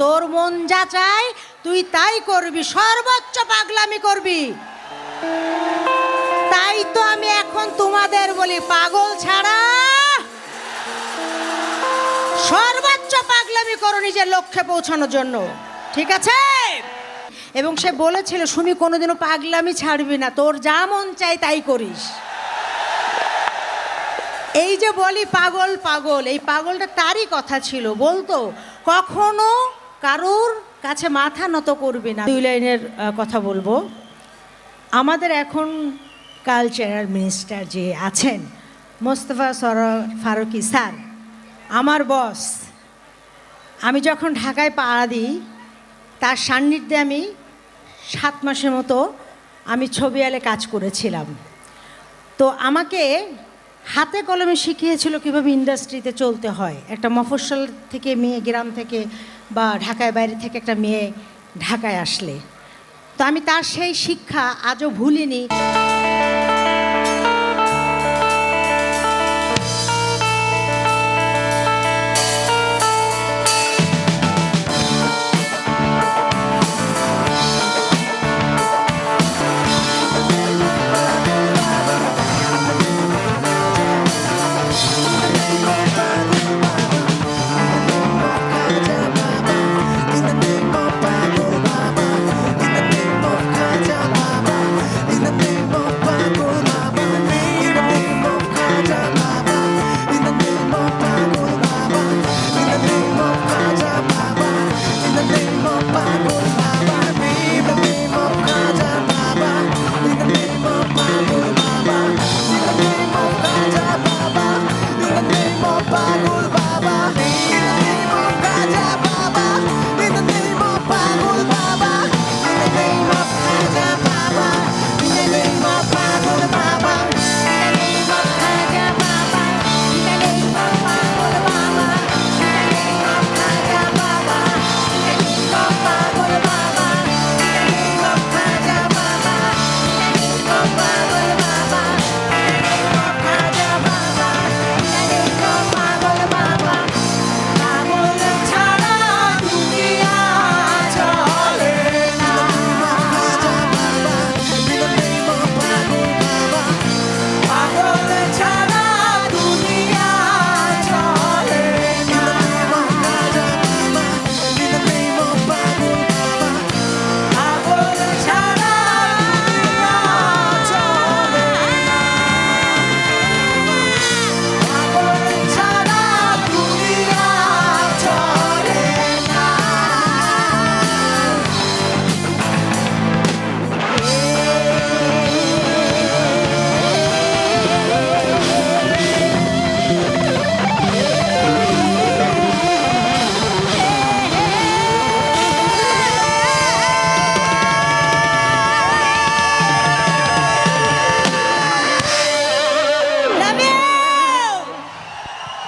তোর মন যা চাই তুই তাই করবি, সর্বোচ্চ পাগলামি করবি। তাই তো আমি এখন তোমাদের বলি, পাগল ছাড়া সর্বোচ্চ পাগলামি করো নিজের লক্ষ্যে পৌঁছানোর জন্য। ঠিক আছে? এবং সে বলেছিল, সুমি, কোনোদিনও পাগলামি ছাড়বি না। তোর যা মন চাই তাই করিস। এই যে বলি, পাগল পাগল, এই পাগলটা তারই কথা ছিল। বলতো, কখনো কারোর কাছে মাথা নত করবি না। দুই লাইনের কথা বলব। আমাদের এখন কালচারাল মিনিস্টার যে আছেন, মোস্তফা সর, ফারুকি স্যার, আমার বস আমি যখন ঢাকায় পাড়া দিই, তার সান্নিধ্যে আমি সাত মাসের মতো আমি ছবি আলে কাজ করেছিলাম। তো আমাকে হাতে কলমে শিখিয়েছিল কীভাবে ইন্ডাস্ট্রিতে চলতে হয়। একটা মফস্বল থেকে মেয়ে গ্রাম থেকে বা ঢাকায় বাইরে থেকে একটা মেয়ে ঢাকায় আসলে। তো আমি তার সেই শিক্ষা আজও ভুলিনি।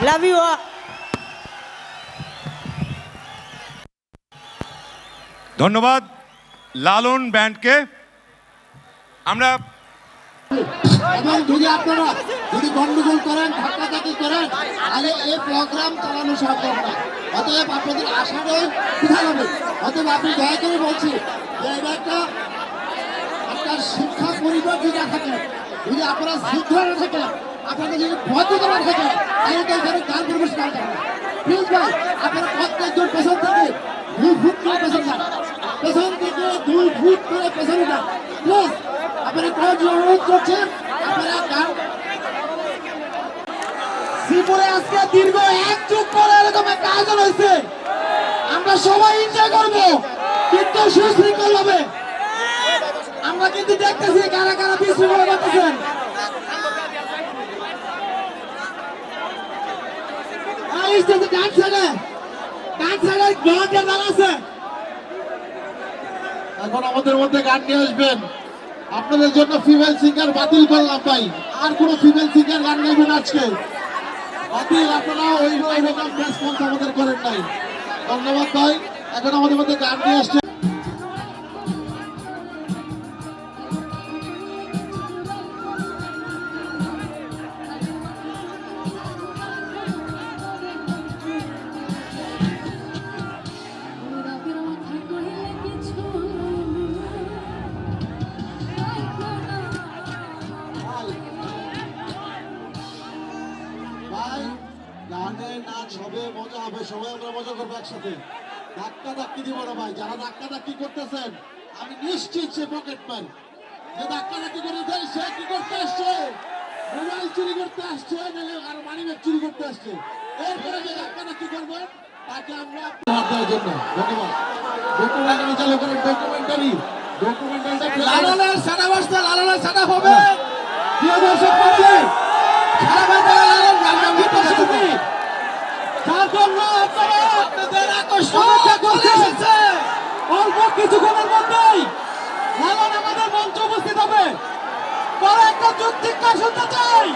লাভ ইউ ধন্যবাদ লালন ব্যান্ডকে। আমরা এবং যদি আপনারা যদি গন্ডগোল করেন ধাক্কাধাক্কি করেন তাহলে এই প্রোগ্রাম চালানো সম্ভব না। অতএব আপনাদের আশারও কোথায় হবে? অতএব আপনি দয়া করে বলছি যে এটা একটা একটা শিক্ষা পরিবার যদি না থাকে যদি আপনারা শৃঙ্খলা না থাকে আপনাদের যদি ভদ্রতা না থাকে তাহলে তো এখানে গান পরিবেশ করা যাবে প্লিজ ভাই, আপনারা প্রত্যেকজন পেছন থেকে দুই ফুট করে পেছন যান। পেছন থেকে দুই ফুট করে পেছনে যান। প্লিজ, আপনারা কয়েক অনুরোধ করছেন আপনারা গান শ্রীপুরে আজকে দীর্ঘ এক যুগ পরে এরকম একটা আয়োজন হয়েছে। আমরা সবাই এনজয় করব। কিন্তু সুশৃঙ্খল হবে আমরা কিন্তু দেখতেছি কারা কারা বিশৃঙ্খলা করতেছেন এই স্টেজে ডান সাইডে ডান সাইডে ভলান্টিয়ার দাঁড়াচ্ছে এখন আমাদের মধ্যে গান নিয়ে আসবেন। আপনাদের জন্য ফিমেল সিঙ্গার বাতিল করলাম ভাই। আর কোনো ফিমেল সিঙ্গার গান গাইবেন আজকে? বাতিল আপনারা ওই রকম রেসপন্স আমাদের করেন নাই। ধন্যবাদ ভাই। এখন আমাদের মধ্যে গান নিয়ে আসছে। করব একসাথে। ধাক্কা ধাক্কি দিব না ভাই যারা ধাক্কা ধাক্কি করতেছেন আমি নিশ্চিত সে পকেট ম্যান যে ধাক্কা ধাক্কি করে দেয় সে কি করতে আসছে? মোবাইল চুরি করতে আসছে আর মানি ব্যাগ চুরি করতে আসছে। এরপরে যে ধাক্কা ধাক্কি করবেন তাকে আমরা হাত দেওয়ার জন্য ধন্যবাদ। ডকুমেন্টারি চালু করেন ডকুমেন্টারি ডকুমেন্টারি লালনের সাদা বস্তা লালনের সাদা হবে। প্রিয় দর্শক যৌক্তিক কাজ শুনতে চাই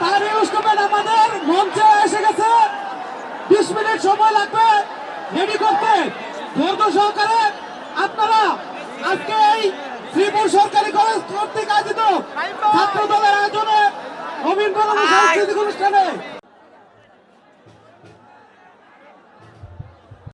তার ইউসকুমেন আমাদের মঞ্চে এসে গেছে। বিশ মিনিট সময় লাগবে। রেডি করতে। ধৈর্য সহকারে আপনারা আজকে এই শ্রীপুর সরকারি কলেজ কর্তৃক আয়োজিত ছাত্র দলের আয়োজনে রবীন্দ্রনাথ সাংস্কৃতিক অনুষ্ঠানে